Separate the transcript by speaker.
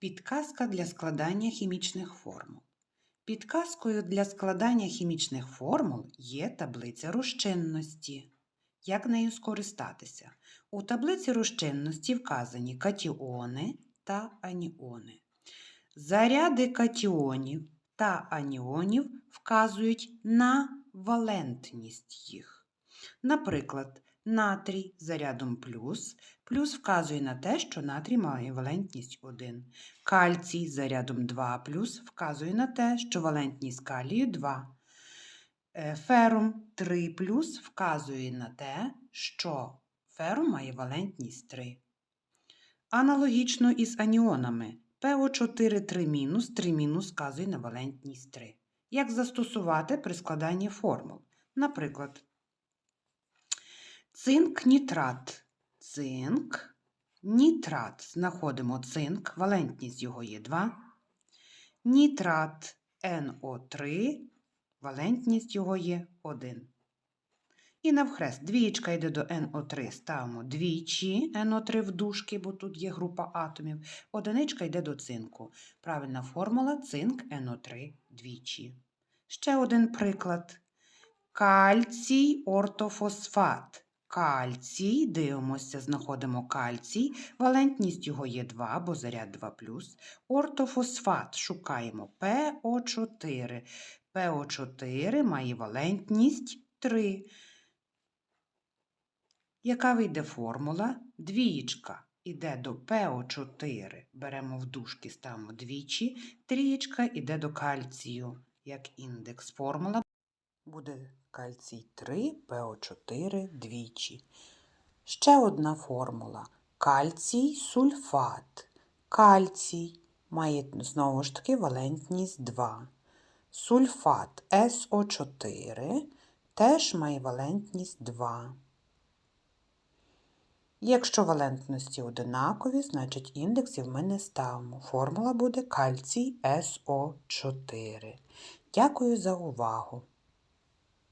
Speaker 1: Підказка для складання хімічних формул. Підказкою для складання хімічних формул є таблиця розчинності. Як нею скористатися? У таблиці розчинності вказані катіони та аніони. Заряди катіонів та аніонів вказують на валентність їх. Наприклад, натрій зарядом плюс, плюс вказує на те, що натрій має валентність 1. Кальцій зарядом 2 плюс вказує на те, що валентність калію 2. Е, Ферум 3 плюс вказує на те, що ферум має валентність 3. Аналогічно із аніонами. ПО4 3 мінус, 3 мінус вказує на валентність 3. Як застосувати при складанні формул? Наприклад, цинк нітрат. Цинк, нітрат. Знаходимо цинк, валентність його є 2. Нітрат НО3, валентність його є 1. І навхрест двієчка йде до НО3, ставимо двічі НО3 в дужки, бо тут є група атомів. Одиничка йде до цинку. Правильна формула цинк НО3 двічі. Ще один приклад. Кальцій ортофосфат. Кальцій, дивимося, знаходимо кальцій. Валентність його є 2, бо заряд 2 Ортофосфат шукаємо ПО4. ПО4 має валентність 3. Яка вийде формула? Двієчка іде до ПО4, беремо в дужки, ставимо двічі, трієчка іде до кальцію. Як індекс формула буде кальцій 3, ПО4 двічі. Ще одна формула. Кальцій сульфат. Кальцій має знову ж таки валентність 2. Сульфат СО4 теж має валентність 2. Якщо валентності одинакові, значить індексів ми не ставимо. Формула буде кальцій СО4. Дякую за увагу!